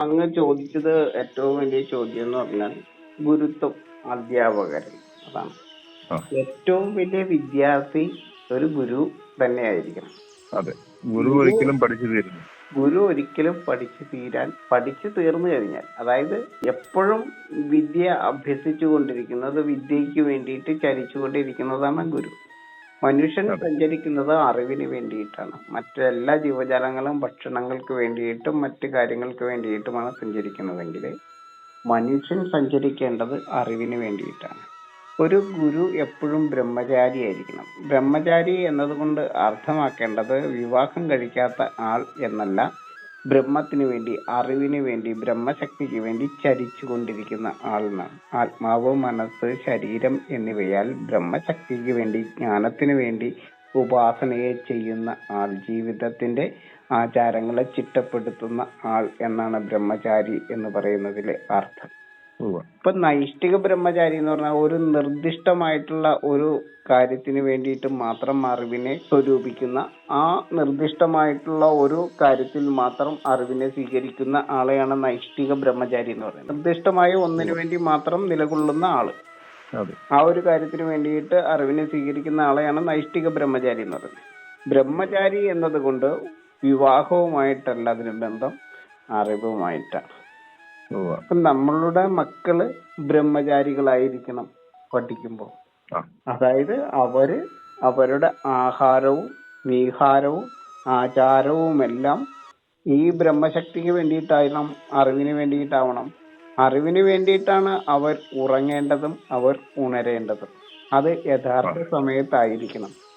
അങ്ങ് ചോദിച്ചത് ഏറ്റവും വലിയ ചോദ്യം എന്ന് പറഞ്ഞാൽ ഗുരുത്വം അധ്യാപകരൻ അതാണ്. ഏറ്റവും വലിയ വിദ്യാർത്ഥി ഒരു ഗുരു തന്നെയായിരിക്കണം. അതെ. ഗുരു ഒരിക്കലും പഠിച്ചു തീരുന്നു ഗുരു ഒരിക്കലും പഠിച്ചു തീരാൻ പഠിച്ചു തീർന്നു കഴിഞ്ഞാൽ അതായത് എപ്പോഴും വിദ്യ അഭ്യസിച്ചു കൊണ്ടിരിക്കുന്നത് വിദ്യയ്ക്ക് വേണ്ടിയിട്ട് ചലിച്ചുകൊണ്ടിരിക്കുന്നതാണ് ഗുരു. മനുഷ്യൻ. സഞ്ചരിക്കുന്നത് അറിവിന് വേണ്ടിയിട്ടാണ്. മറ്റെല്ലാ ജീവജാലങ്ങളും ഭക്ഷണങ്ങൾക്ക് വേണ്ടിയിട്ടും മറ്റു കാര്യങ്ങൾക്ക് വേണ്ടിയിട്ടുമാണ് സഞ്ചരിക്കുന്നതെങ്കിൽ മനുഷ്യൻ സഞ്ചരിക്കേണ്ടത് അറിവിന് വേണ്ടിയിട്ടാണ്. ഒരു ഗുരു എപ്പോഴും ബ്രഹ്മചാരി ആയിരിക്കണം ബ്രഹ്മചാരി എന്നതുകൊണ്ട് അർത്ഥമാക്കേണ്ടത് വിവാഹം കഴിക്കാത്ത ആൾ എന്നല്ല ബ്രഹ്മത്തിന് വേണ്ടി അറിവിന് വേണ്ടി ബ്രഹ്മശക്തിക്ക് വേണ്ടി ചരിച്ചു കൊണ്ടിരിക്കുന്ന ആളെന്നാണ് ആത്മാവ് മനസ്സ് ശരീരം എന്നിവയാൽ ബ്രഹ്മശക്തിക്ക് വേണ്ടി ജ്ഞാനത്തിന് വേണ്ടി ഉപാസനയെ ചെയ്യുന്ന ആൾ ജീവിതത്തിന്റെ ആചാരങ്ങളെ ചിട്ടപ്പെടുത്തുന്ന ആൾ എന്നാണ് ബ്രഹ്മചാരി എന്ന് പറയുന്നതിലെ അർത്ഥം. ഇപ്പൊ നൈഷ്ഠിക ബ്രഹ്മചാരി എന്ന് പറഞ്ഞാൽ ഒരു നിർദ്ദിഷ്ടമായിട്ടുള്ള ഒരു കാര്യത്തിന് വേണ്ടിയിട്ട് മാത്രം അറിവിനെ സ്വരൂപിക്കുന്ന ആ നിർദ്ദിഷ്ടമായിട്ടുള്ള ഒരു കാര്യത്തിൽ മാത്രം അറിവിനെ സ്വീകരിക്കുന്ന ആളെയാണ് നൈഷ്ഠിക ബ്രഹ്മചാരി എന്ന് പറയുന്നത്. നിർദ്ദിഷ്ടമായ ഒന്നിനു വേണ്ടി മാത്രം നിലകൊള്ളുന്ന ആൾ. ആ ഒരു കാര്യത്തിന് വേണ്ടിയിട്ട് അറിവിനെ സ്വീകരിക്കുന്ന ആളെയാണ് നൈഷ്ഠിക ബ്രഹ്മചാരി എന്ന് പറയുന്നത്. ബ്രഹ്മചാരി എന്നതുകൊണ്ട് വിവാഹവുമായിട്ടല്ല അതിന് ബന്ധം അറിവുമായിട്ടാണ്. അപ്പൊ നമ്മളുടെ മക്കൾ ബ്രഹ്മചാരികളായിരിക്കണം പഠിക്കുമ്പോൾ അതായത് അവർ അവരുടെ ആഹാരവും നീഹാരവും ആചാരവുമെല്ലാം ഈ ബ്രഹ്മശക്തിക്ക് വേണ്ടിയിട്ടാവണം അറിവിന് വേണ്ടിയിട്ടാവണം. അറിവിന് വേണ്ടിയിട്ടാണ് അവർ ഉറങ്ങേണ്ടതും അവർ ഉണരേണ്ടതും. അത് യഥാർത്ഥ സമയത്തായിരിക്കണം.